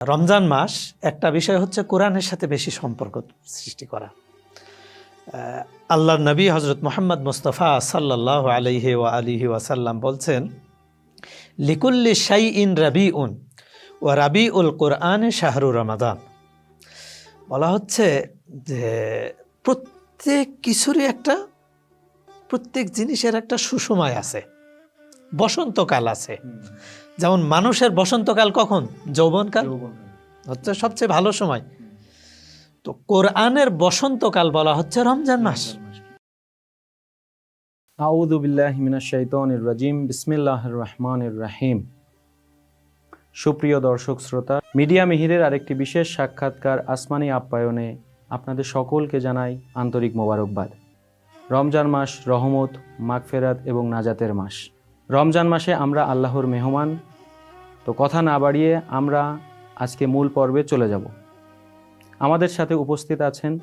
রমজান মাস একটা বিষয় হচ্ছে কোরআনের সাথে বেশি সম্পর্ক সৃষ্টি করা। আল্লাহর নবী হজরত মোহাম্মদ মুস্তফা সাল্লাহ আলহি ওয়া আলিহি ওয়াসাল্লাম বলছেন, লিকুল্লি শাই ইন রাবি উন ও রাবি উল কোরআনে শাহরু রমাদান। বলা হচ্ছে যে প্রত্যেক কিছুরই একটা, প্রত্যেক জিনিসের একটা সুসময় আছে, বসন্তকাল আছে। যেমন মানুষের বসন্তকাল কখন? যৌবনকাল? হচ্ছে সবচেয়ে ভালো সময়। তো কোরআনের বসন্তকাল বলা হচ্ছে রমজান মাস। আউযু বিল্লাহি মিনাশ শাইতানির রাজিম। বিসমিল্লাহির রহমানির রহিম। সুপ্রিয় দর্শক শ্রোতা মিডিয়া মিহিরের আরেকটি বিশেষ সাক্ষাৎকার আসমানি আপ্যায়নে আপনাদের সকলকে জানাই আন্তরিক মোবারকবাদ। রমজান মাস রহমত মাগফেরাত এবং নাজাতের মাস। রমজান মাসে আমরা আল্লাহর মেহমান তো কথা না বাড়িয়ে আমরা আজকে মূল পর্বে চলে যাব। আমাদের সাথে উপস্থিত আছেন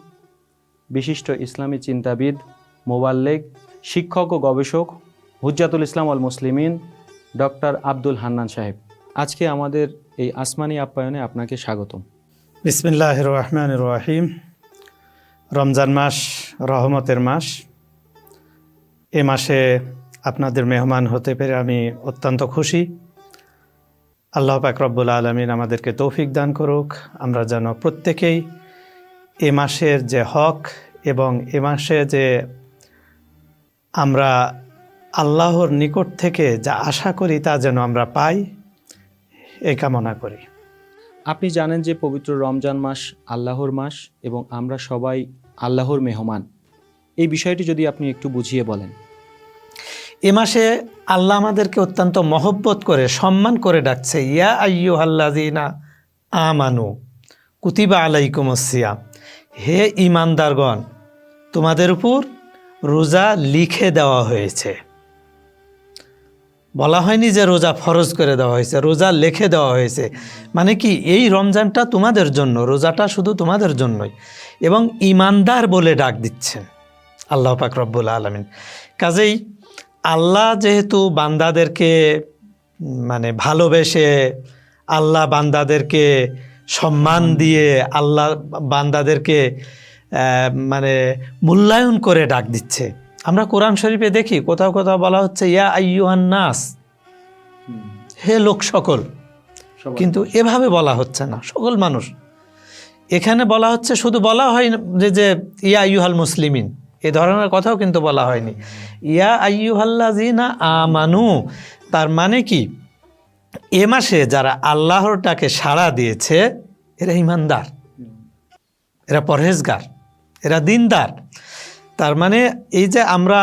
বিশিষ্ট ইসলামী চিন্তাবিদ মোবাল্লেগ শিক্ষক ও গবেষক হুজ্জাতুল ইসলাম আল মুসলিমিন, ডক্টর আব্দুল হান্নান সাহেব। আজকে আমাদের এই আসমানি আপ্যায়নে আপনাকে স্বাগতম। বিসমিল্লাহ রহমান রহিম। রমজান মাস রহমতের মাস। এ মাসে আপনাদের মেহমান হতে পেরে আমি অত্যন্ত খুশি। আল্লাহ পাক রব্বুল আলমিন আমাদেরকে তৌফিক দান করুক। আমরা যেন প্রত্যেকেই এ মাসের যে হক এবং এ মাসে যে আমরা আল্লাহর নিকট থেকে যা আশা করি তা যেন আমরা পাই এই কামনা করি। আপনি জানেন যে পবিত্র রমজান মাস আল্লাহর মাস এবং আমরা সবাই আল্লাহর মেহমান। এই বিষয়টি যদি আপনি একটু বুঝিয়ে বলেন। এ মাসে আল্লাহ আমাদেরকে অত্যন্ত মহব্বত করে, সম্মান করে ডাকছে, ইয়া আইয়ু আল্লাদিনা আমানু কুতিবা আলাইকুম সিয়াম। হে ইমানদারগণ তোমাদের উপর রোজা লিখে দেওয়া হয়েছে। বলা হয়নি যে রোজা ফরজ করে দেওয়া হয়েছে, রোজা লিখে দেওয়া হয়েছে। মানে কি, এই রমজানটা তোমাদের জন্য, রোজাটা শুধু তোমাদের জন্যই। এবং ইমানদার বলে ডাক দিচ্ছেন। আল্লাহ পাক রব্বুল আলমিন। কাজেই আল্লাহ যেহেতু বান্দাদেরকে মানে ভালোবেসে আল্লাহ বান্দাদেরকে সম্মান দিয়ে আল্লাহ বান্দাদেরকে মানে মূল্যায়ন করে ডাক দিচ্ছে। আমরা কোরআন শরীফে দেখি কোথাও কোথাও বলা হচ্ছে ইয়া আইয়ুহান নাস। হে লোক সকল। কিন্তু এভাবে বলা হচ্ছে না সকল মানুষ। এখানে বলা হচ্ছে শুধু বলা হয় না যে যে ইয়া আইয়ুহাল মুসলিমিন। এ ধরনের কথাও কিন্তু বলা হয়নি। ইয়া আইয়ুহাল্লাজিনা আমানু, তার মানে কি? এ মাসে যারা আল্লাহর ডাকে সাড়া দিয়েছে, এরা ইমানদার। এরা পরহেজগার। এরা দিনদার। তার মানে এই যে আমরা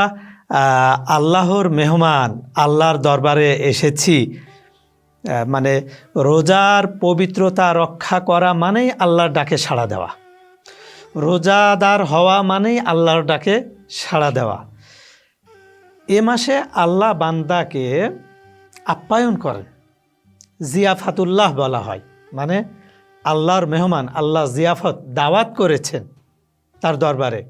আল্লাহর মেহমান, আল্লাহর দরবারে এসেছি মানে রোজার পবিত্রতা রক্ষা করা মানেই আল্লাহর ডাকে সাড়া দেওয়া। রোজাদার হওয়া মানেই আল্লাহর ডাকে সাড়া দেওয়া। এ মাসে আল্লাহ বান্দাকে আপ্যায়ন করেন। জিয়াফাতুল্লাহ বলা হয়। মানে আল্লাহর মেহমান আল্লাহ জিয়াফত দাওয়াত করেছেন তার দরবারে।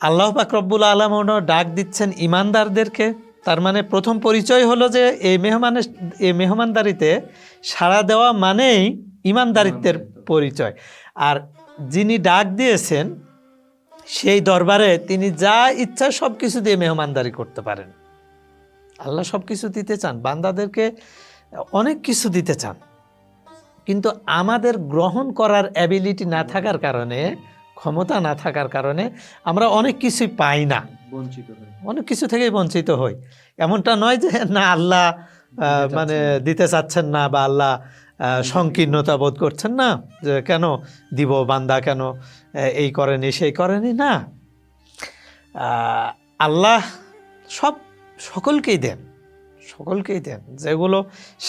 আল্লাহ পাক রব্বুল আলমনও ডাক দিচ্ছেন ইমানদারদেরকে তার মানে প্রথম পরিচয় হলো যে এই মেহমানের এই মেহমানদারিতে সাড়া দেওয়া মানেই ইমানদারিত্বের পরিচয়। আর যিনি ডাক দিয়েছেন সেই দরবারে তিনি যা ইচ্ছা সব কিছু দিয়ে মেহমানদারি করতে পারেন। আল্লাহ সব কিছু দিতে চান বান্দাদেরকে অনেক কিছু দিতে চান। কিন্তু আমাদের গ্রহণ করার অ্যাবিলিটি না থাকার কারণে ক্ষমতা না থাকার কারণে আমরা অনেক কিছুই পাই না। বঞ্চিত অনেক কিছু থেকেই বঞ্চিত হই। এমনটা নয় যে না আল্লাহ মানে দিতে চাচ্ছেন না বা আল্লাহ সংকীর্ণতা বোধ করছেন না? যে কেন দিব বান্দা কেন এই করেনি, সেই করেনি? না। আল্লাহ সব সকলকেই দেন সকলকেই দেন। যেগুলো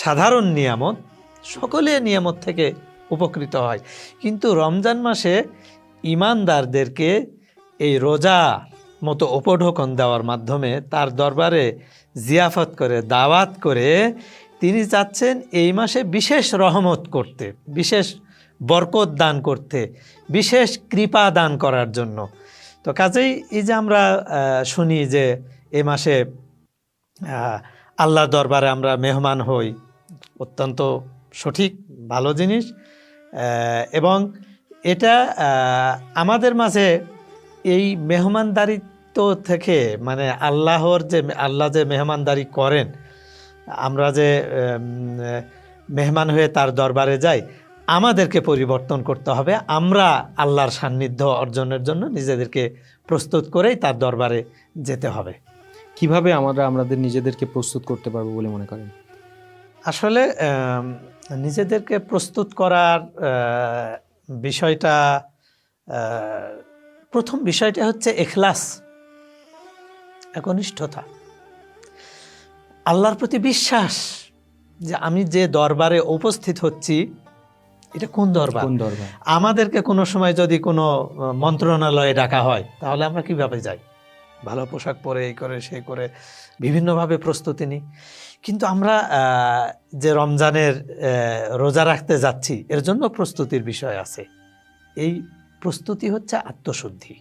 সাধারণ নিয়ামত, সকলে নিয়ামত থেকে উপকৃত হয়। কিন্তু রমজান মাসে ইমানদারদেরকে এই রোজা মতো উপঢোকন দেওয়ার মাধ্যমে তার দরবারে জিয়াফত করে, দাওয়াত করে তিনি চাচ্ছেন এই মাসে বিশেষ রহমত করতে, বিশেষ বরকত দান করতে, বিশেষ কৃপা দান করার জন্য। তো কাজেই এই যে আমরা শুনি যে এ মাসে আল্লাহ দরবারে আমরা মেহমান হই, অত্যন্ত সঠিক, ভালো জিনিস এবং এটা আমাদের মাঝে এই মেহমানদারিত্ব থেকে মানে আল্লাহর যে, আল্লাহ যে মেহমানদারি করেন আমরা যে মেহমান হয়ে তার দরবারে যাই আমাদেরকে পরিবর্তন করতে হবে। আমরা আল্লাহর সান্নিধ্য অর্জনের জন্য নিজেদেরকে প্রস্তুত করেই তার দরবারে যেতে হবে। কীভাবে আমরা আমাদের নিজেদেরকে প্রস্তুত করতে পারব বলে মনে করেন? আসলে নিজেদেরকে প্রস্তুত করার বিষয়টা প্রথম বিষয়টা হচ্ছে এখলাস একনিষ্ঠতা। আল্লাহর প্রতি বিশ্বাস যে আমি যে দরবারে উপস্থিত হচ্ছি এটা কোন দরবার? কোন দরবার? আমাদেরকে কোনো সময় যদি কোনো মন্ত্রণালয়ে ডাকা হয় তাহলে আমরা কীভাবে যাই? ভালো পোশাক পরে এই করে সে করে বিভিন্নভাবে প্রস্তুতি নিই। কিন্তু আমরা আহ, যে রমজানের রোজা রাখতে যাচ্ছি এর জন্য প্রস্তুতির বিষয় আছে। এই প্রস্তুতি হচ্ছে আত্মশুদ্ধি।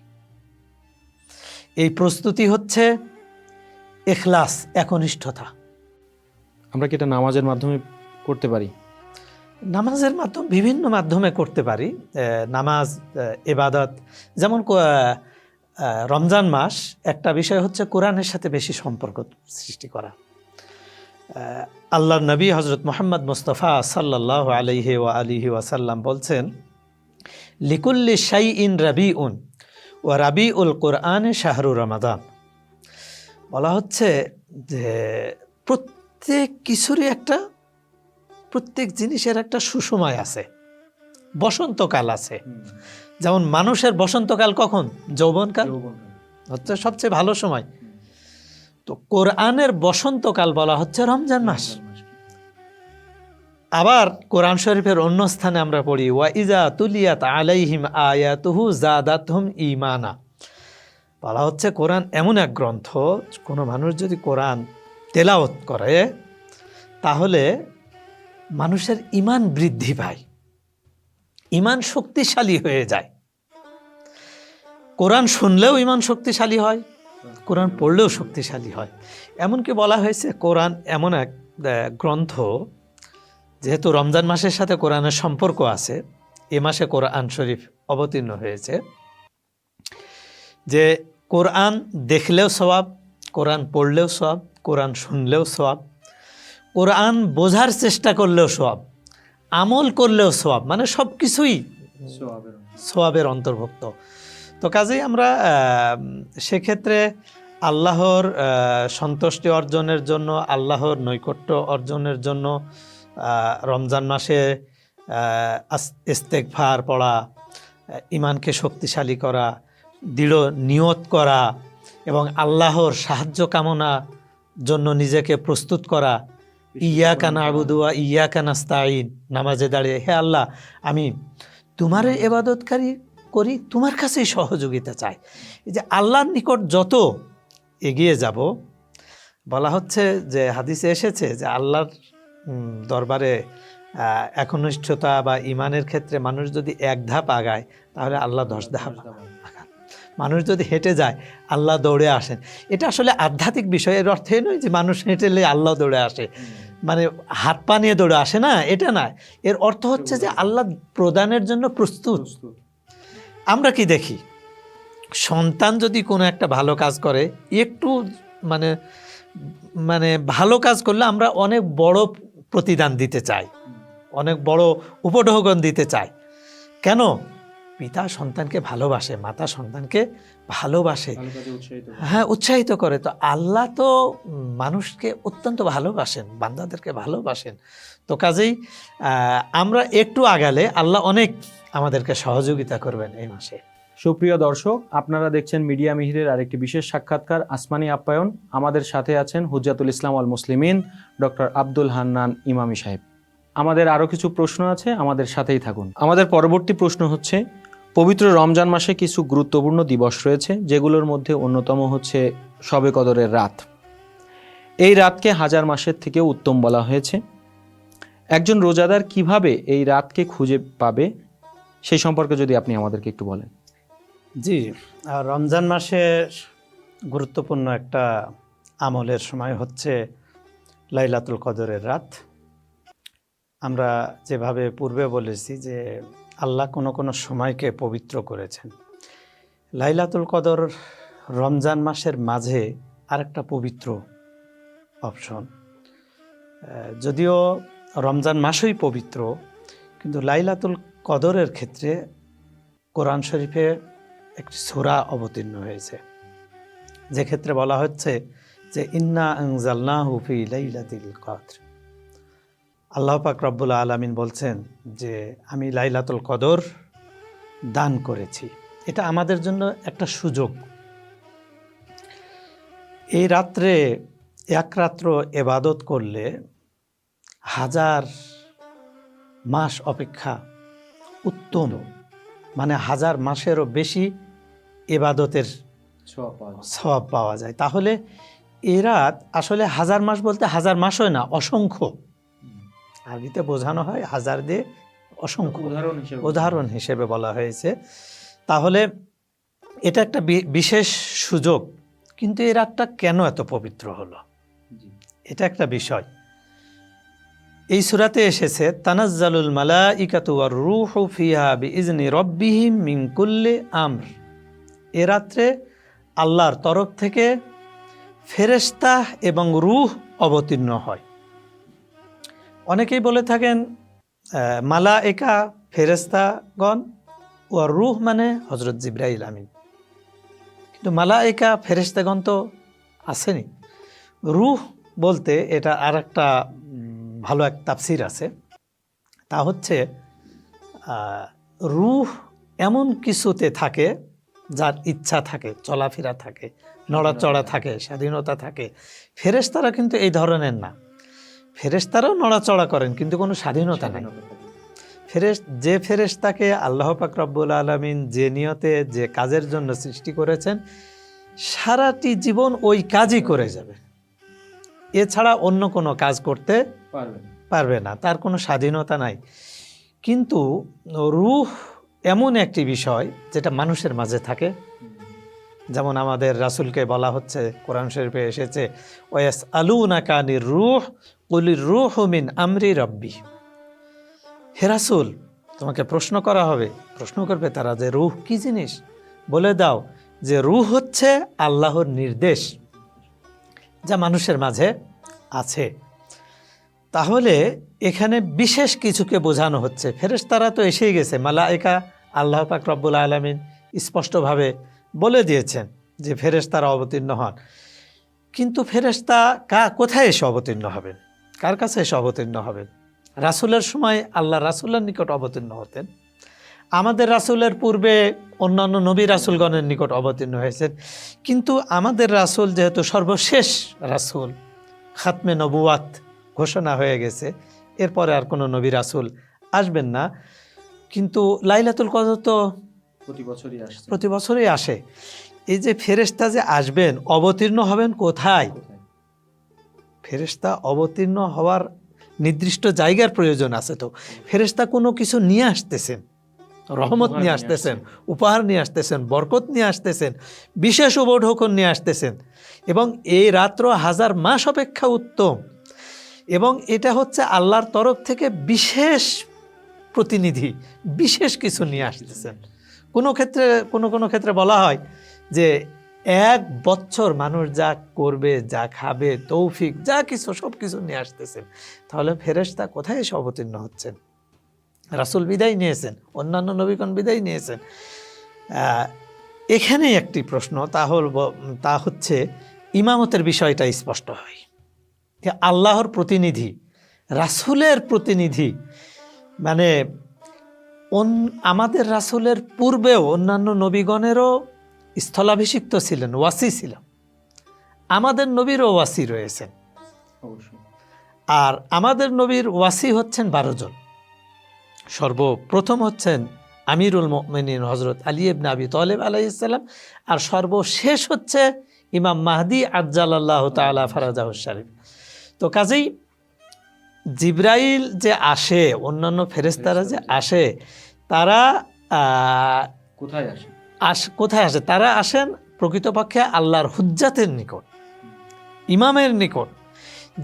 এই প্রস্তুতি হচ্ছে এখলাস একনিষ্ঠতা। আমরা কি এটা নামাজের মাধ্যমে করতে পারি? নামাজের মাধ্যম বিভিন্ন মাধ্যমে করতে পারি। নামাজ এবাদত যেমন রমজান মাস একটা বিষয় হচ্ছে কোরআনের সাথে বেশি সম্পর্ক সৃষ্টি করা। আল্লাহ নবী হজরত মোহাম্মদ মুস্তফা সাল্লাহ আলহি ওয়া আলিহি ওয়াসাল্লাম বলছেন লিকুল্লি শাই ইন রাবি উন ও রাবি উল কোরআন শাহরু রমাদান। বলা হচ্ছে যে প্রত্যেক কিছুরই একটা প্রত্যেক জিনিসের একটা সুসময় আছে বসন্তকাল আছে। যেমন মানুষের বসন্তকাল কখন? যৌবনকাল? হচ্ছে সবচেয়ে ভালো সময়। তো কোরআনের বসন্তকাল বলা হচ্ছে রমজান মাস। আবার কোরআন শরীফের অন্য স্থানে আমরা পড়ি ওয়া ইজা তুলিয়াত আলাইহিম আয়াতুহু জাদাতহুম ইমানা বলা হচ্ছে কোরআন এমন এক গ্রন্থ, কোনো মানুষ যদি কোরআন তেলাওত করে, তাহলে মানুষের ইমান বৃদ্ধি পায় ইমান শক্তিশালী হয়ে যায়। কোরআন শুনলেও ইমান শক্তিশালী হয়, কোরআন পড়লেও শক্তিশালী হয়। এমনকি বলা হয়েছে কোরআন এমন এক গ্রন্থ, যেহেতু রমজান মাসের সাথে কোরআনের সম্পর্ক আছে, এ মাসে কোরআন শরীফ অবতীর্ণ হয়েছে। যে কোরআন দেখলেও সবাব কোরআন পড়লেও সব কোরআন শুনলেও সব কোরআন বোঝার চেষ্টা করলেও সব আমল করলেও সব মানে সব কিছুই সোয়াবের অন্তর্ভুক্ত। তো কাজেই আমরা সেক্ষেত্রে আল্লাহর সন্তুষ্টি অর্জনের জন্য আল্লাহর নৈকট্য অর্জনের জন্য রমজান মাসে ইস্তেকভার পড়া ইমানকে শক্তিশালী করা দৃঢ় নিয়ত করা এবং আল্লাহর সাহায্য কামনা জন্য নিজেকে প্রস্তুত করা। ইয়া কানা আবুদুয়া ইয়া কানাস্তাইন নামাজে দাঁড়িয়ে, হে আল্লাহ, আমি তোমার এবাদতকারী করি, তোমার কাছেই সহযোগিতা চাই। এই যে আল্লাহর নিকট যত এগিয়ে যাব, বলা হচ্ছে যে, হাদিসে এসেছে যে, আল্লাহর দরবারে একনিষ্ঠতা বা ইমানের ক্ষেত্রে মানুষ যদি এক ধাপ আগায়, তাহলে আল্লাহ দশ ধাপ আগান মানুষ যদি হেঁটে যায়, আল্লাহ দৌড়ে আসেন। এটা আসলে আধ্যাত্মিক বিষয়, এর অর্থ নয় যে মানুষ হেঁটেলে আল্লাহ দৌড়ে আসে। মানে হাত পা নিয়ে দৌড়ে আসে না, এটা না। এর অর্থ হচ্ছে যে আল্লাহ প্রদানের জন্য প্রস্তুত। আমরা কি দেখি? সন্তান যদি কোনো একটা ভালো কাজ করে, একটু মানে মানে ভালো কাজ করলে আমরা অনেক বড় প্রতিদান দিতে চাই। অনেক বড় উপঢৌকন দিতে চাই। কেন? পিতা সন্তানকে ভালোবাসে মাতা সন্তানকে ভালোবাসে। হ্যাঁ উৎসাহিত করে। তো আল্লাহ তো মানুষকে অত্যন্ত ভালোবাসেন বান্দাদেরকে ভালোবাসেন। তো কাজেই আমরা একটু আগালে আল্লাহ অনেক আমাদেরকে সহযোগিতা করবেন এই মাসে। সুপ্রিয় দর্শক আপনারা দেখছেন মিডিয়া মিহিরের আরেকটি বিশেষ সাক্ষাৎকার আসমানি আপ্যায়ন। আমাদের সাথে আছেন হুজ্জাতুল ইসলাম আল মুসলিমিন ডক্টর আব্দুল হান্নান ইমামি সাহেব। আমাদের আরও কিছু প্রশ্ন আছে আমাদের সাথেই থাকুন। আমাদের পরবর্তী প্রশ্ন হচ্ছে পবিত্র রমজান মাসে কিছু গুরুত্বপূর্ণ দিবস রয়েছে, যেগুলোর মধ্যে অন্যতম হচ্ছে শবে কদরের রাত। এই রাতকে হাজার মাসের থেকেও উত্তম বলা হয়েছে। একজন রোজাদার কীভাবে এই রাতকে খুঁজে পাবে সেই সম্পর্কে যদি আপনি আমাদেরকে একটু বলেন। জি রমজান মাসের গুরুত্বপূর্ণ একটা আমলের সময় হচ্ছে লাইলাতুল কদরের রাত। আমরা যেভাবে পূর্বে বলেছি যে আল্লাহ কোনো কোনো সময়কে পবিত্র করেছেন। লাইলাতুল কদর রমজান মাসের মাঝে আরেকটা পবিত্র অপশন। যদিও রমজান মাসই পবিত্র, কিন্তু লাইলাতুল কদরের ক্ষেত্রে কোরআন শরীফে একটি সূরা অবতীর্ণ হয়েছে। যে ক্ষেত্রে বলা হচ্ছে যে, ইন্না আংজালনাহু হুফি লাইলাতিল কদর। আল্লাহ পাক রব্বুল আলামিন বলছেন যে আমি লাইলাতুল কদর দান করেছি। এটা আমাদের জন্য একটা সুযোগ। এই রাত্রে এক রাত্র এবাদত করলে হাজার মাস অপেক্ষা উত্তম। মানে হাজার মাসেরও বেশি এবাদতের যায়। পাওয়া যায়। তাহলে এ রাত আসলে হাজার মাস বলতে হাজার মাসও না অসংখ্য। আরবিতে বোঝানো হয় হাজার দিয়ে অসংখ্য উদাহরণ হিসেবে। উদাহরণ হিসেবে বলা হয়েছে। তাহলে এটা একটা বিশেষ সুযোগ কিন্তু এই রাতটা কেন এত পবিত্র হলো? এটা একটা বিষয়। এই সুরাতে এসেছে তানাজ্জালুল মালা ইকাতু আর রুহ ফিহা বি ইজনি রব্বিহিম মিন কুল্লি আমর। এ রাত্রে আল্লাহর তরফ থেকে ফেরেশতা এবং রুহ অবতীর্ণ হয়। অনেকেই বলে থাকেন মালা একা ফেরেস্তাগণ ও রুহ মানে হজরত জিব্রাইল, আমিন। কিন্তু মালা একা ফেরেস্তাগণ তো আসেনি। রুহ বলতে এটা আর একটা ভালো এক তাফসির আছে। তা হচ্ছে রুহ এমন কিছুতে থাকে যার ইচ্ছা থাকে, চলাফেরা থাকে, নড়াচড়া থাকে, স্বাধীনতা থাকে। ফেরেশতারা কিন্তু এই ধরনের না। ফেরেশতারাও নড়াচড়া করেন কিন্তু কোনো স্বাধীনতা নেই। ফেরেশ যে ফেরেশতাকে আল্লাহ পাক রব্বুল আলমিন যে নিয়তে যে কাজের জন্য সৃষ্টি করেছেন সারাটি জীবন ওই কাজই করে যাবে। এছাড়া অন্য কোনো কাজ করতে পারবে না। তার কোনো স্বাধীনতা নাই। কিন্তু রুহ এমন একটি বিষয় যেটা মানুষের মাঝে থাকে। যেমন আমাদের রাসূলকে বলা হচ্ছে কোরআন শরীফে এসেছে ওয়াস আলু নাকানির রুহ কলির রুহ মিন আমরি রব্বি। হেরাসুল তোমাকে প্রশ্ন করা হবে। প্রশ্ন করবে তারা যে রুহ কি জিনিস? বলে দাও যে রুহ হচ্ছে আল্লাহর নির্দেশ যা মানুষের মাঝে আছে। তাহলে এখানে বিশেষ কিছুকে বোঝানো হচ্ছে। ফেরেশতারা তো এসেই গেছে। মালাইকা আল্লাহ পাক রব্বুল আলমিন স্পষ্টভাবে বলে দিয়েছেন যে ফেরেশতারা অবতীর্ণ হন। কিন্তু ফেরেশতা কা কোথায় এসে অবতীর্ণ হবেন? কার কাছে এসে অবতীর্ণ হবেন রাসূলের সময় আল্লাহ রাসূলের নিকট অবতীর্ণ হতেন। আমাদের রাসূলের পূর্বে অন্যান্য নবী রাসূলগণের নিকট অবতীর্ণ হয়েছেন কিন্তু আমাদের রাসূল যেহেতু সর্বশেষ রাসূল খাতমে নবুয়াত ঘোষণা হয়ে গেছে এরপরে আর কোনো নবী রাসূল আসবেন না। কিন্তু লাইলাতুল কদর তো প্রতি বছরই আসছে। প্রতি বছরই আসে। এই যে ফেরেশতা যে আসবেন অবতীর্ণ হবেন কোথায়? ফেরেশতা অবতীর্ণ হওয়ার নির্দিষ্ট জায়গার প্রয়োজন আছে তো। ফেরেশতা কোনো কিছু নিয়ে আসতেছেন রহমত নিয়ে নিয়ে আসতেছেন উপহার নিয়ে আসতেছেন বরকত নিয়ে আসতেছেন বিশেষ উপঢৌকন নিয়ে আসতেছেন এবং এই রাত্র হাজার মাস অপেক্ষা উত্তম এবং এটা হচ্ছে আল্লাহর তরফ থেকে বিশেষ প্রতিনিধি বিশেষ কিছু নিয়ে আসতেছেন। কোনো ক্ষেত্রে কোনো কোনো ক্ষেত্রে বলা হয় যে এক বছর মানুষ যা করবে যা খাবে তৌফিক যা কিছু সব কিছু নিয়ে আসতেছেন। তাহলে ফেরেশতা কোথায় এসে অবতীর্ণ হচ্ছেন? রাসূল বিদায় নিয়েছেন অন্যান্য নবীগণ বিদায় নিয়েছেন। আহ, এখানেই একটি প্রশ্ন তা হল তা হচ্ছে ইমামতের বিষয়টা স্পষ্ট হয়। যে আল্লাহর প্রতিনিধি রাসূলের প্রতিনিধি মানে আমাদের রাসূলের পূর্বেও অন্যান্য নবীগণেরও স্থলাভিষিক্ত ছিলেন ওয়াসি ছিল আমাদের নবীরও ওয়াসি রয়েছেন। আর আমাদের নবীর ওয়াসি হচ্ছেন বারো জন। সর্বপ্রথম হচ্ছেন আমিরুল মিনীন হজরত আলী ইবনে আবি তলেব আলাইসাল্লাম আর সর্বশেষ হচ্ছে ইমাম মাহদি আজ্জাল আল্লাহ তালা ফারাজাহ শরীফ। তো কাজেই জিব্রাইল যে আসে অন্যান্য ফেরেস্তারা যে আসে তারা আহ, কোথায় আসে? আস, কোথায় আসে? তারা আসেন প্রকৃতপক্ষে আল্লাহর হুজ্জাতের নিকট, ইমামের নিকট,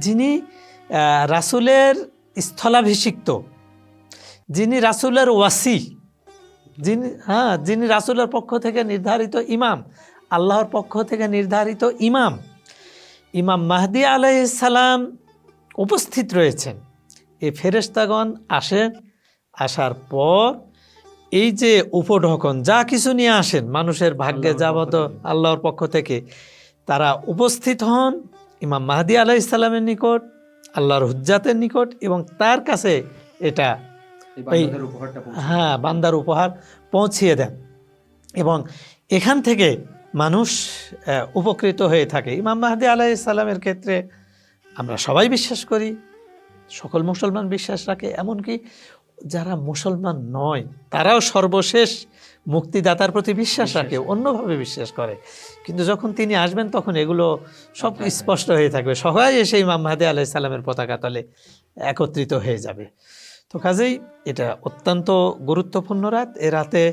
যিনি রাসূলের স্থলাভিষিক্ত, যিনি রাসূলের ওয়াসি, যিনি হ্যাঁ যিনি রাসুলের পক্ষ থেকে নির্ধারিত ইমাম, আল্লাহর পক্ষ থেকে নির্ধারিত ইমাম ইমাম মাহদি আলাইসালাম উপস্থিত রয়েছেন। এই ফেরেশতাগণ আসেন, আসার পর এই যে উপঢকন যা কিছু নিয়ে আসেন মানুষের ভাগ্যে যাবত আল্লাহর পক্ষ থেকে তারা উপস্থিত হন ইমাম মাহদি আলাহ ইসলামের নিকট আল্লাহর হুজ্জাতের নিকট এবং তার কাছে এটা হ্যাঁ বান্দার উপহার পৌঁছিয়ে দেন এবং এখান থেকে মানুষ উপকৃত হয়ে থাকে। ইমাম মাহদি আলাহ ইসলামের ক্ষেত্রে আমরা সবাই বিশ্বাস করি সকল মুসলমান বিশ্বাস রাখে এমনকি যারা মুসলমান নয় তারাও সর্বশেষ মুক্তিদাতার প্রতি বিশ্বাস রাখে রাখে। অন্যভাবে বিশ্বাস করে। কিন্তু যখন তিনি আসবেন তখন এগুলো সব স্পষ্ট হয়ে থাকবে। সবাই এসে ইমাম মাহাদি আলাহ সাল্লামের পতাকা তলে একত্রিত হয়ে যাবে। তো কাজেই এটা অত্যন্ত গুরুত্বপূর্ণ রাত। এ রাতে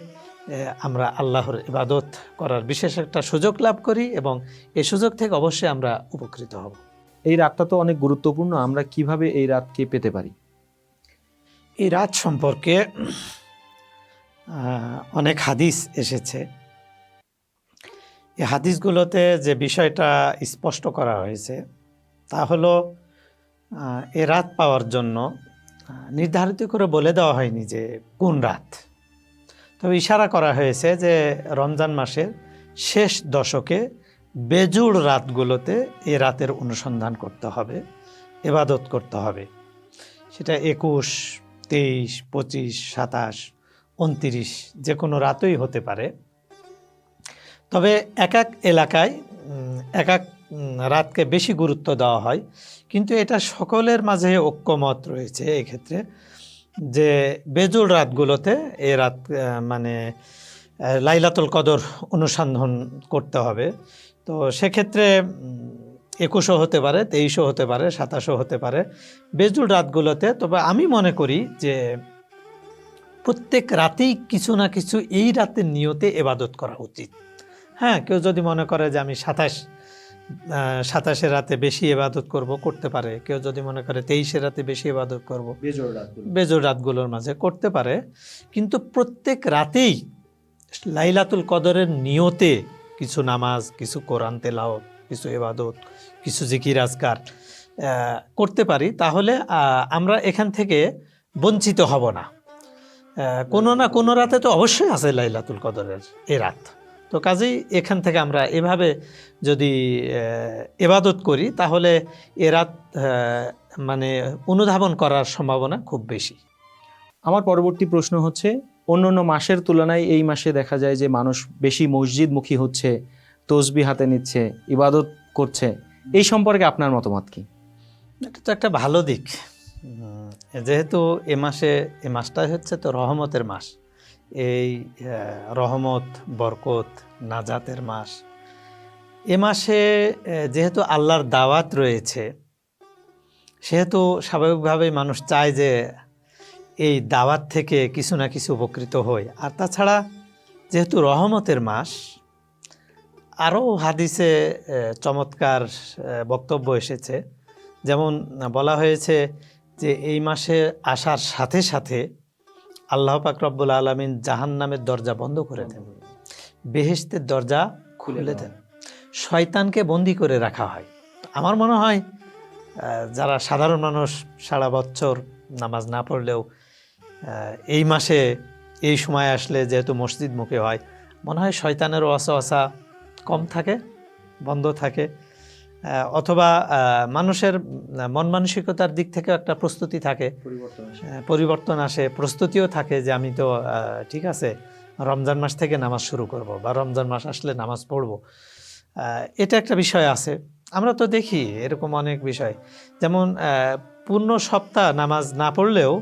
আমরা আল্লাহর ইবাদত করার বিশেষ একটা সুযোগ লাভ করি এবং এই সুযোগ থেকে অবশ্যই আমরা উপকৃত হব। এই রাতটা তো অনেক গুরুত্বপূর্ণ। আমরা কীভাবে এই রাতকে পেতে পারি? এই রাত সম্পর্কে অনেক হাদিস এসেছে। এই হাদিসগুলোতে যে বিষয়টা স্পষ্ট করা হয়েছে, তা হলো এ রাত পাওয়ার জন্য নির্ধারিত করে বলে দেওয়া হয়নি যে কোন রাত। তবে ইশারা করা হয়েছে যে রমজান মাসের শেষ দশকে বেজুড় রাতগুলোতে এ রাতের অনুসন্ধান করতে হবে, এবাদত করতে হবে। সেটা একুশ তেইশ, পঁচিশ, সাতাশ, উনতিরিশ যে কোনো রাতই হতে পারে। তবে এক এক এলাকায় এক এক রাতকে বেশি গুরুত্ব দেওয়া হয়। কিন্তু এটা সকলের মাঝে ঐক্যমত রয়েছে এক্ষেত্রে যে বেজুল রাতগুলোতে এ রাত মানে লাইলাতুল কদর অনুসন্ধান করতে হবে। তো সেক্ষেত্রে একুশও হতে পারে তেইশও হতে পারে সাতাশও হতে পারে। বেজুল রাতগুলোতে তবে আমি মনে করি যে প্রত্যেক রাতেই কিছু না কিছু এই রাতের নিয়তে এবাদত করা উচিত। হ্যাঁ কেউ যদি মনে করে যে আমি সাতাশ সাতাশে রাতে বেশি এবাদত করব করতে পারে। কেউ যদি মনে করে তেইশে রাতে বেশি এবাদত করব বেজোর রাতগুলোর মাঝে করতে পারে। কিন্তু প্রত্যেক রাতেই লাইলাতুল কদরের নিয়তে কিছু নামাজ কিছু কোরআন তেলাও কিছু এবাদত কিছু জিকির আজকার করতে পারি, তাহলে আমরা এখান থেকে বঞ্চিত হব না। কোনো না কোনো রাতে তো অবশ্যই আছে লাইলাতুল কদরের এ রাত। তো কাজেই এখান থেকে আমরা এভাবে যদি এবাদত করি, তাহলে এ রাত মানে অনুধাবন করার সম্ভাবনা খুব বেশি। আমার পরবর্তী প্রশ্ন হচ্ছে অন্য অন্য মাসের তুলনায় এই মাসে দেখা যায় যে মানুষ বেশি মসজিদমুখী হচ্ছে তসবি হাতে নিচ্ছে, ইবাদত করছে। এই সম্পর্কে আপনার মতামত কি? এটা তো একটা ভালো দিক। যেহেতু এ মাসে, এ মাসটা হচ্ছে তো রহমতের মাস। এই রহমত, বরকত, নাজাতের মাস। এ মাসে যেহেতু আল্লাহর দাওয়াত রয়েছে, সেহেতু স্বাভাবিকভাবেই মানুষ চায় যে এই দাওয়াত থেকে কিছু না কিছু উপকৃত হয়। আর তাছাড়া যেহেতু রহমতের মাস আরও হাদিসে চমৎকার বক্তব্য এসেছে। যেমন বলা হয়েছে যে এই মাসে আসার সাথে সাথে আল্লাহ পাক রব্বুল আলমিন জাহান নামের দরজা বন্ধ করে দেন। বেহেশতের দরজা খুলে দেন। শয়তানকে বন্দি করে রাখা হয়। আমার মনে হয় যারা সাধারণ মানুষ সারা বছর নামাজ না পড়লেও এই মাসে এই সময় আসলে যেহেতু মসজিদ মুখে হয় মনে হয় শয়তানের ওয়াসা কম থাকে বন্ধ থাকে। অথবা মানুষের মন মানসিকতার দিক থেকে একটা প্রস্তুতি থাকে। পরিবর্তন আসে। প্রস্তুতিও থাকে যে আমি তো ঠিক আছে রমজান মাস থেকে নামাজ শুরু করব বা রমজান মাস আসলে নামাজ পড়ব। এটা একটা বিষয় আছে। আমরা তো দেখি এরকম অনেক বিষয়। যেমন পূর্ণ সপ্তাহ নামাজ না পড়লেও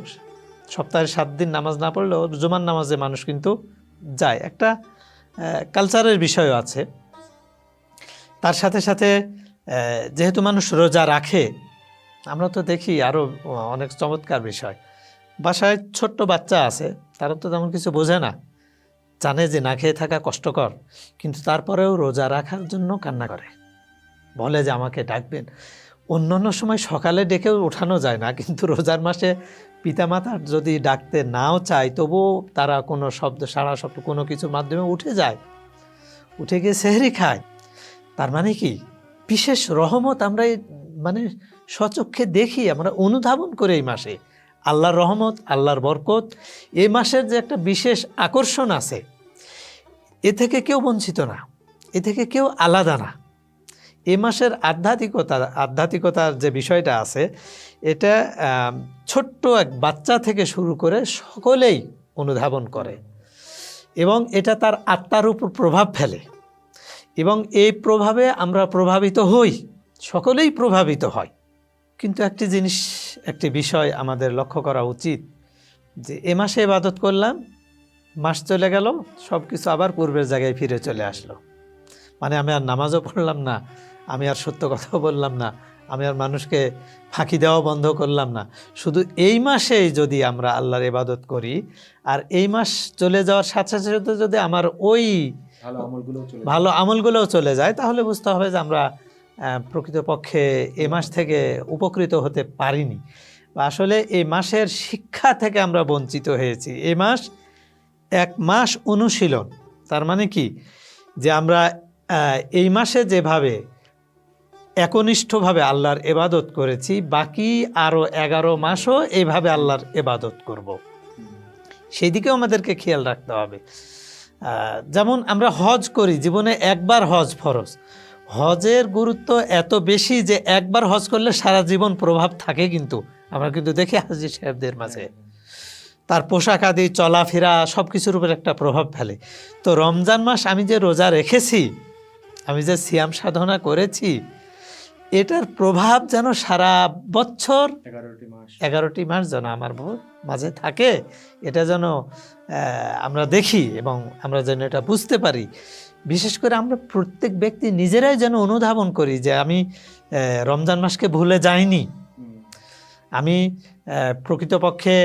সপ্তাহের সাত দিন নামাজ না পড়লেও জুমার নামাজে মানুষ কিন্তু যায়। একটা কালচারের বিষয়ও আছে। তার সাথে সাথে যেহেতু মানুষ রোজা রাখে, আমরা তো দেখি আরও অনেক চমৎকার বিষয়। বাসায় ছোট্ট বাচ্চা আছে, তারা তো তেমন কিছু বোঝে না। জানে যে না খেয়ে থাকা কষ্টকর, কিন্তু তারপরেও রোজা রাখার জন্য কান্না করে। বলে যে আমাকে ডাকবেন। অন্যান্য সময় সকালে ডেকেও ওঠানো যায় না, কিন্তু রোজার মাসে পিতামাতার যদি ডাকতে নাও চায়, তবুও তারা কোনো শব্দ সারা শব্দ কোনো কিছুর মাধ্যমে উঠে যায়। উঠে গিয়ে সেহরি খায়। তার মানে কি? বিশেষ রহমত আমরা মানে সচক্ষে দেখি, আমরা অনুধাবন করে এই মাসে। আল্লাহর রহমত, আল্লাহর বরকত, এই মাসের যে একটা বিশেষ আকর্ষণ আছে, এ থেকে কেউ বঞ্চিত না, এ থেকে কেউ আলাদা না। এ মাসের আধ্যাত্মিকতা, আধ্যাত্মিকতার যে বিষয়টা আছে, এটা ছোট্ট এক বাচ্চা থেকে শুরু করে সকলেই অনুধাবন করে এবং এটা তার আত্মার উপর প্রভাব ফেলে। এবং এই প্রভাবে আমরা প্রভাবিত হই। সকলেই প্রভাবিত হয়। কিন্তু একটি জিনিস, একটি বিষয় আমাদের লক্ষ্য করা উচিত যে, এ মাসে ইবাদত করলাম, মাস চলে গেল সব কিছু আবার পূর্বের জায়গায় ফিরে চলে আসলো। মানে আমি আর নামাজও পড়লাম না, আমি আর সত্য কথাও বললাম না, আমি আর মানুষকে ফাঁকি দেওয়া বন্ধ করলাম না। শুধু এই মাসেই যদি আমরা আল্লাহর ইবাদত করি, আর এই মাস চলে যাওয়ার সাথে সাথে যদি আমার ওই ভালো আমলগুলো চলে আমলগুলোও চলে যায়। তাহলে বুঝতে হবে যে আমরা প্রকৃতপক্ষে এ মাস থেকে উপকৃত হতে পারিনি। বা আসলে এই মাসের শিক্ষা থেকে আমরা বঞ্চিত হয়েছি। এ মাস এক মাস অনুশীলন। তার মানে কি? যে আমরা এই মাসে যেভাবে একনিষ্ঠভাবে আল্লাহর এবাদত করেছি বাকি আরও এগারো মাসও এইভাবে আল্লাহর এবাদত করব। সেদিকেও আমাদেরকে খেয়াল রাখতে হবে। যেমন আমরা হজ করি জীবনে একবার হজ ফরজ। হজের গুরুত্ব এত বেশি যে একবার হজ করলে সারা জীবন প্রভাব থাকে কিন্তু। আমরা কিন্তু দেখি হাজি সাহেবদের মাঝে। তার পোশাক আদি চলাফেরা সব কিছুর উপর একটা প্রভাব ফেলে। তো রমজান মাস আমি যে রোজা রেখেছি আমি যে সিয়াম সাধনা করেছি এটার প্রভাব যেন সারা বছর এগারোটি মাস। এগারোটি মাস যেন আমার মাঝে থাকে এটা যেন আমরা দেখি এবং আমরা যেন এটা বুঝতে পারি। বিশেষ করে আমরা প্রত্যেক ব্যক্তি নিজেরাই যেন অনুধাবন করি যে আমি রমজান মাসকে ভুলে যাইনি। আমি প্রকৃতপক্ষে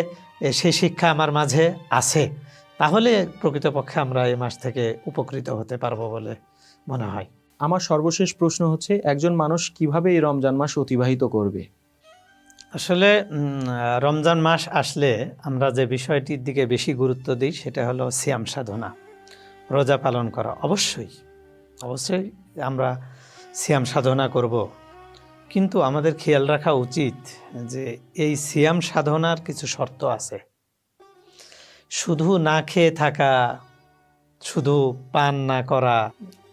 সেই শিক্ষা আমার মাঝে আছে। তাহলে প্রকৃতপক্ষে আমরা এই মাস থেকে উপকৃত হতে পারব বলে মনে হয়। আমার সর্বশেষ প্রশ্ন হচ্ছে, একজন মানুষ কীভাবে এই রমজান মাস অতিবাহিত করবে? আসলে রমজান মাস আসলে আমরা যে বিষয়টির দিকে বেশি গুরুত্ব দিই, সেটা হলো সিয়াম সাধনা, রোজা পালন করা। অবশ্যই অবশ্যই আমরা সিয়াম সাধনা করব। কিন্তু আমাদের খেয়াল রাখা উচিত যে এই সিয়াম সাধনার কিছু শর্ত আছে। শুধু না খেয়ে থাকা, শুধু পান না করা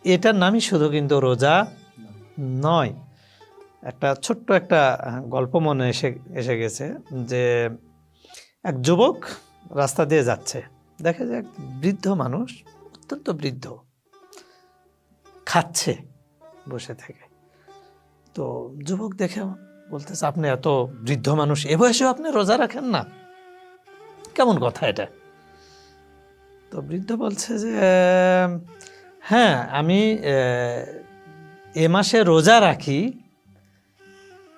এটার নামই শুধু কিন্তু রোজা নয়। একটা ছোট্ট একটা গল্প মনে এসে এসে গেছে যে এক যুবক রাস্তা দিয়ে যাচ্ছে। দেখে যে এক বৃদ্ধ মানুষ, অত্যন্ত বৃদ্ধ, খাচ্ছে বসে থেকে। তো যুবক দেখে বলতেছে, আপনি এত বৃদ্ধ মানুষ, এ বয়সেও আপনি রোজা রাখেন না? কেমন কথা এটা? তো বৃদ্ধ বলছে যে হ্যাঁ আমি এ মাসে রোজা রাখি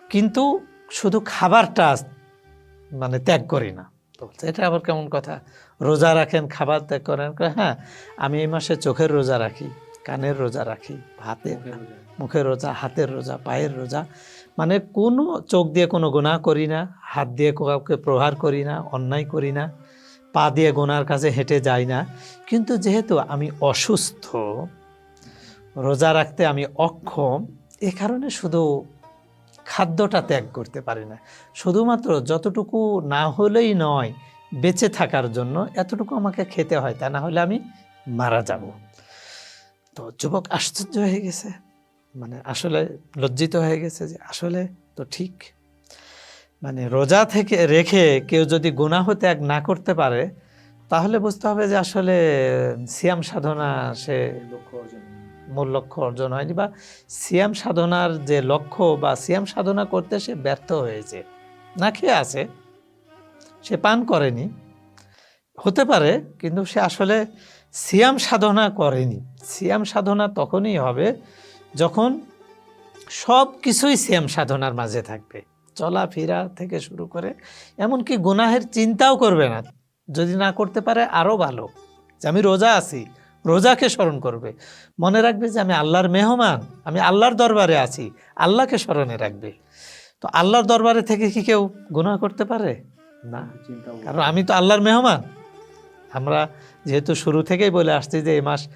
কিন্তু শুধু খাবারটা মানে ত্যাগ করি না। বলছে, এটা আবার কেমন কথা? রোজা রাখেন খাবার ত্যাগ করেন? হ্যাঁ আমি এই মাসে চোখের রোজা রাখি কানের রোজা রাখি হাতের মুখের রোজা হাতের রোজা পায়ের রোজা। মানে কোনো চোখ দিয়ে কোনো গুনাহ করি না হাত দিয়ে কাউকে প্রহার করি না অন্যায় করি না পা দিয়ে গোনার কাছে হেঁটে যাই না। কিন্তু যেহেতু আমি অসুস্থ, রোজা রাখতে আমি অক্ষম, এ কারণে শুধু খাদ্যটা ত্যাগ করতে পারি না। শুধুমাত্র যতটুকু না হলেই নয়, বেঁচে থাকার জন্য এতটুকু আমাকে খেতে হয়, তা না হলে আমি মারা যাব। তো যুবক আশ্চর্য হয়ে গেছে। মানে আসলে লজ্জিত হয়ে গেছে যে আসলে তো ঠিক মানে রোজা থেকে রেখে কেউ যদি গুনাহ ত্যাগ না করতে পারে, তাহলে বুঝতে হবে যে আসলে সিয়াম সাধনা সে মূল লক্ষ্য অর্জন হয়নি বা সিয়াম সাধনার যে লক্ষ্য বা সিয়াম সাধনা করতে সে ব্যর্থ হয়েছে, না খেয়ে আছে, সে পান করেনি, হতে পারে কিন্তু সে আসলে সিয়াম সাধনা করেনি। সিয়াম সাধনা তখনই হবে যখন সব কিছুই সিয়াম সাধনার মাঝে থাকবে। চলাফেরা থেকে শুরু করে, এমনকি গুনাহের চিন্তাও করবে না। যদি না করতে পারে আরও ভালো। যে আমি রোজা আছি, রোজাকে স্মরণ করবে। মনে রাখবে যে আমি আল্লাহর মেহমান, আমি আল্লাহর দরবারে আছি, আল্লাহকে স্মরণে রাখবে। তো আল্লাহর দরবারে থেকে কি কেউ গুনাহ করতে পারে? না। কারণ আমি তো আল্লাহর মেহমান। আমরা যেহেতু শুরু থেকেই বলে আসছি যে এ মাস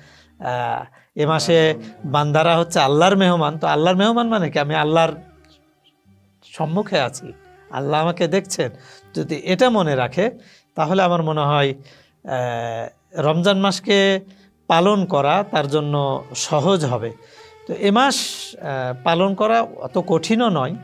এ মাসে বান্দারা হচ্ছে আল্লাহর মেহমান। তো আল্লাহর মেহমান মানে কি? আমি আল্লাহর সম্মুখে আছি। আল্লাহ আমাকে দেখছেন। যদি এটা মনে রাখে, তাহলে আমার মনে হয় রমজান মাসকে পালন করা তার জন্য সহজ হবে। তো এ মাস পালন করা অত কঠিনও নয়।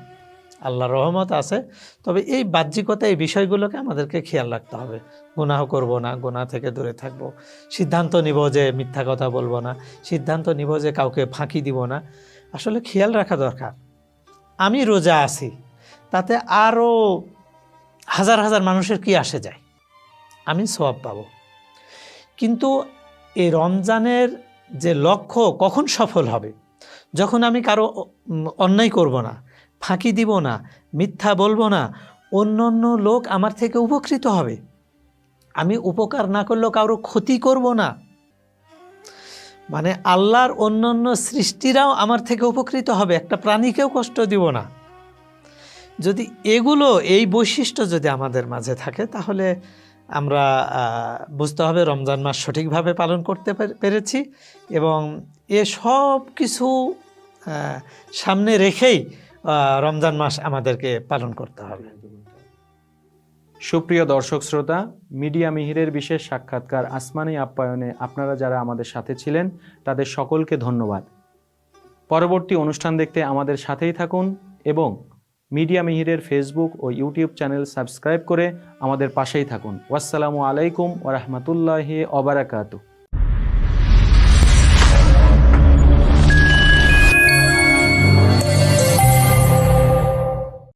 আল্লাহর রহমত আছে। তবে এই বাহ্যিকতা, এই বিষয়গুলোকে আমাদেরকে খেয়াল রাখতে হবে। গুনাহ করব না, গুনাহ থেকে দূরে থাকব। সিদ্ধান্ত নিব যে মিথ্যা কথা বলব না। সিদ্ধান্ত নিব যে কাউকে ফাঁকি দিব না। আসলে খেয়াল রাখা দরকার। আমি রোজা আছি, তাতে আরও হাজার হাজার মানুষের কি আসে যায়? আমি সওয়াব পাবো। কিন্তু এই রমজানের যে লক্ষ্য কখন সফল হবে? যখন আমি কারও অন্যায় করব না, ফাঁকি দিব না, মিথ্যা বলব না অন্য অন্য লোক আমার থেকে উপকৃত হবে। আমি উপকার না করলেও কারও ক্ষতি করব না। মানে আল্লাহর অন্য অন্য সৃষ্টিরাও আমার থেকে উপকৃত হবে, একটা প্রাণীকেও কষ্ট দিব না। যদি এগুলো, এই বৈশিষ্ট্য যদি আমাদের মাঝে থাকে, তাহলে আমরা বুঝতে হবে রমজান মাস সঠিকভাবে পালন করতে পেরেছি এবং এ সব কিছু সামনে রেখেই রমজান মাস আমাদেরকে পালন করতে হবে। সুপ্রিয় দর্শক শ্রোতা, মিডিয়া মিহিরের বিশেষ সাক্ষাৎকার আসমানি আপ্যায়নে আপনারা যারা আমাদের সাথে ছিলেন, তাদের সকলকে ধন্যবাদ। পরবর্তী অনুষ্ঠান দেখতে আমাদের সাথেই থাকুন এবং মিডিয়া মিহিরের ফেসবুক ও ইউটিউব চ্যানেল সাবস্ক্রাইব করে আমাদের পাশেই থাকুন। ওয়াসসালামু আলাইকুম ওরহমতুল্লাহি অবরাকাতু